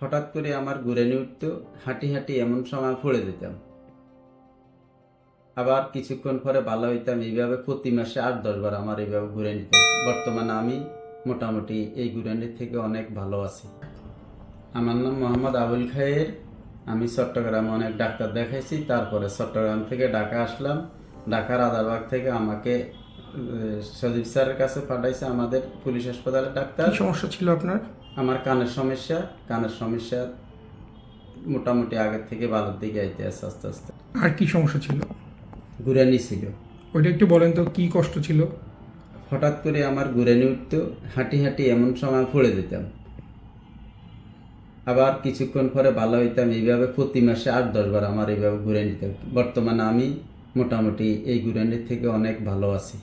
হঠাৎ করে আমার ঘুরে উঠত, হাঁটি হাঁটি এমন সময় পড়ে যেতাম। আবার কিছুক্ষণ পরে ভালো হইতাম, এইভাবে প্রতি মাসে আট, দশ বার আমার এইভাবে ঘুরে নিতে। বর্তমানে আমি মোটামুটি এই ঘুরানির থেকে অনেক ভালো আছি। আমার নাম মোহাম্মদ আবুল খায়ের। আমি চট্টগ্রামে অনেক ডাক্তার দেখাইছি, তারপরে চট্টগ্রাম থেকে ঢাকা আসলাম। ঢাকার আদারবাগ থেকে আমাকে সজীব স্যারের কাছে পাঠাইছে আমাদের পুলিশ হাসপাতালের ডাক্তার। কি সমস্যা ছিল আপনার? আমার কানের সমস্যা কানের সমস্যা মোটামুটি আগের থেকে ভালোর দিকে আইতে আছে আস্তে আস্তে। আর কি সমস্যা ছিল? ঘুরানি ছিল। ওইটা একটু বলেন তো কি কষ্ট ছিল? হঠাৎ করে আমার ঘুরানি উঠত হাঁটি হাঁটি এমন সময় পড়ে যেতাম। আবার কিছুক্ষণ পরে ভালো হইতাম এইভাবে প্রতি মাসে আট দশ বার আমার এইভাবে ঘুরে নিতে হতো। বর্তমানে আমি মোটামুটি এই ঘুরানির থেকে অনেক ভালো আছি।